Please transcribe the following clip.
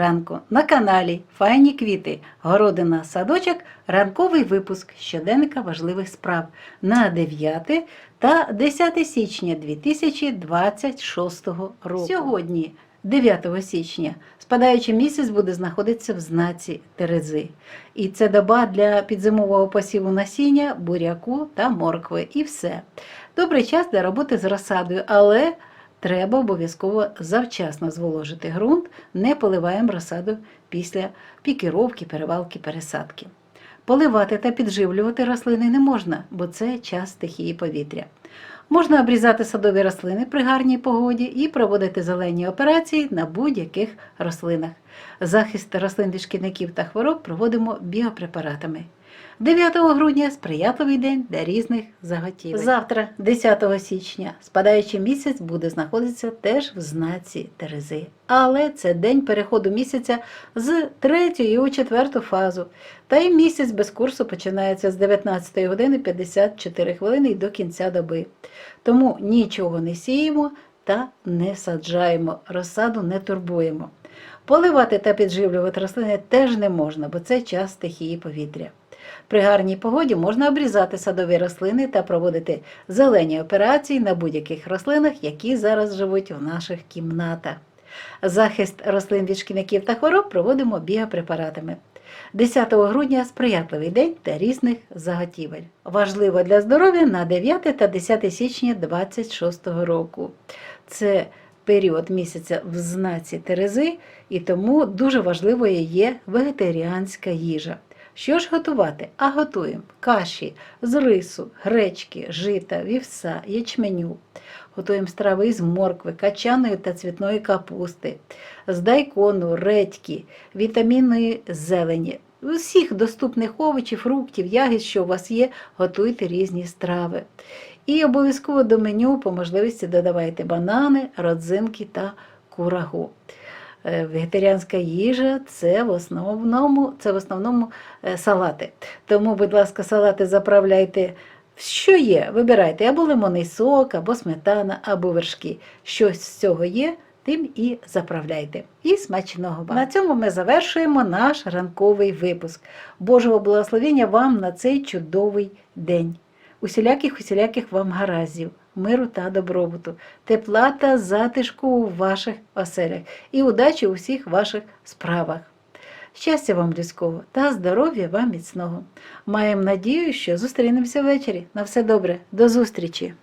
ранку на каналі Файні квіти, городина, садочок, ранковий випуск щоденника важливих справ на 9 та 10 січня 2026 року. Сьогодні, 9 січня, спадаючий місяць буде знаходитися в знаці Терези. І це доба для підзимового посіву насіння, буряку та моркви. І все. Добрий час для роботи з розсадою, але треба обов'язково завчасно зволожити ґрунт, не поливаємо розсаду після пікіровки, перевалки, пересадки. Поливати та підживлювати рослини не можна, бо це час стихії повітря. Можна обрізати садові рослини при гарній погоді і проводити зелені операції на будь-яких рослинах. Захист рослин від шкідників та хвороб проводимо біопрепаратами. 9 грудня сприятливий день для різних заготівель. Завтра, 10 січня, спадаючий місяць буде знаходитися теж в знаці Терези. Але це день переходу місяця з 3 у 4 фазу. Та й місяць без курсу починається з 19 години 54 хвилини до кінця доби. Тому нічого не сіємо та не саджаємо, розсаду не турбуємо. Поливати та підживлювати рослини теж не можна, бо це час стихії повітря. При гарній погоді можна обрізати садові рослини та проводити зелені операції на будь-яких рослинах, які зараз живуть в наших кімнатах. Захист рослин від шкідників та хвороб проводимо біопрепаратами. 10 грудня сприятливий день для різних заготівель. Важливо для здоров'я на 9 та 10 січня 26 року. Це період місяця в знаці Терези, і тому дуже важливою є вегетаріанська їжа. Що ж готувати? А готуємо каші з рису, гречки, жита, вівса, ячменю. Готуємо страви із моркви, качаної та цвітної капусти, з дайкону, редьки, вітамінної зелені. Усіх доступних овочів, фруктів, ягід, що у вас є, готуйте різні страви. І обов'язково до меню по можливості додавайте банани, родзинки та курагу. Е, Вегетаріанська їжа це в основному, це в основному е, салати. Тому, будь ласка, салати заправляйте. Що є? Вибирайте або лимонний сок, або сметана, або вершки. Щось з цього є, тим і заправляйте. І смачного вам. На цьому ми завершуємо наш ранковий випуск. Божого благословення вам на цей чудовий день. Усіляких усіляких вам гараздів, миру та добробуту, тепла та затишку у ваших оселях і удачі у всіх ваших справах. Щастя вам людського та здоров'я вам міцного. Маємо надію, що зустрінемося ввечері. На все добре, до зустрічі!